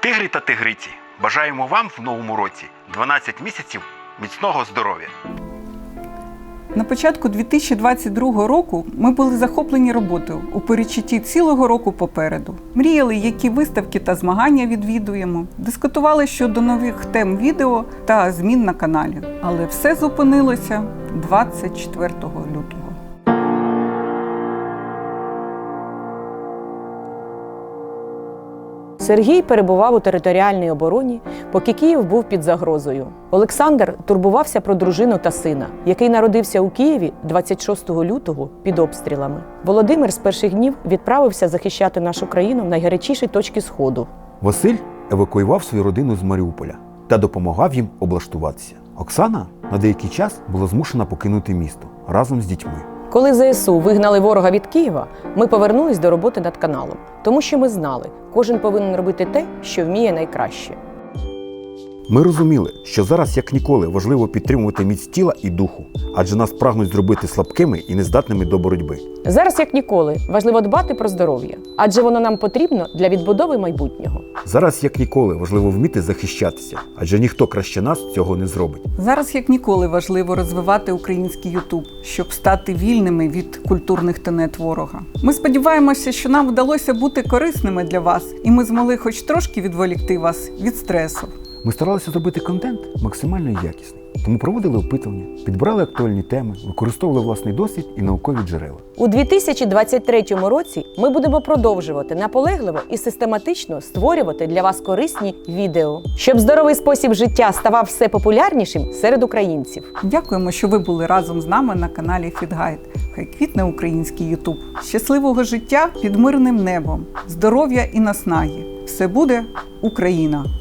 Тигрі та тигриці, бажаємо вам в новому році 12 місяців міцного здоров'я. На початку 2022 року ми були захоплені роботою у перечутті цілого року попереду. Мріяли, які виставки та змагання відвідуємо, дискутували щодо нових тем відео та змін на каналі. Але все зупинилося 24 лютого. Сергій перебував у територіальній обороні, поки Київ був під загрозою. Олександр турбувався про дружину та сина, який народився у Києві 26 лютого під обстрілами. Володимир з перших днів відправився захищати нашу країну в найгарячіші точки сходу. Василь евакуював свою родину з Маріуполя та допомагав їм облаштуватися. Оксана на деякий час була змушена покинути місто разом з дітьми. Коли ЗСУ вигнали ворога від Києва, ми повернулись до роботи над каналом, тому що ми знали, кожен повинен робити те, що вміє найкраще. Ми розуміли, що зараз як ніколи важливо підтримувати міць тіла і духу, адже нас прагнуть зробити слабкими і нездатними до боротьби. Зараз, як ніколи, важливо дбати про здоров'я, адже воно нам потрібно для відбудови майбутнього. Зараз як ніколи важливо вміти захищатися, адже ніхто краще нас цього не зробить. Зараз як ніколи важливо розвивати український Ютуб, щоб стати вільними від культурних тенет ворога. Ми сподіваємося, що нам вдалося бути корисними для вас, і ми змогли хоч трошки відволікти вас від стресу. Ми старалися зробити контент максимально якісний, тому проводили опитування, підбирали актуальні теми, використовували власний досвід і наукові джерела. У 2023 році ми будемо продовжувати наполегливо і систематично створювати для вас корисні відео, щоб здоровий спосіб життя ставав все популярнішим серед українців. Дякуємо, що ви були разом з нами на каналі Фідгайд. Хай квітне український Ютуб. Щасливого життя під мирним небом, здоров'я і наснаги. Все буде Україна!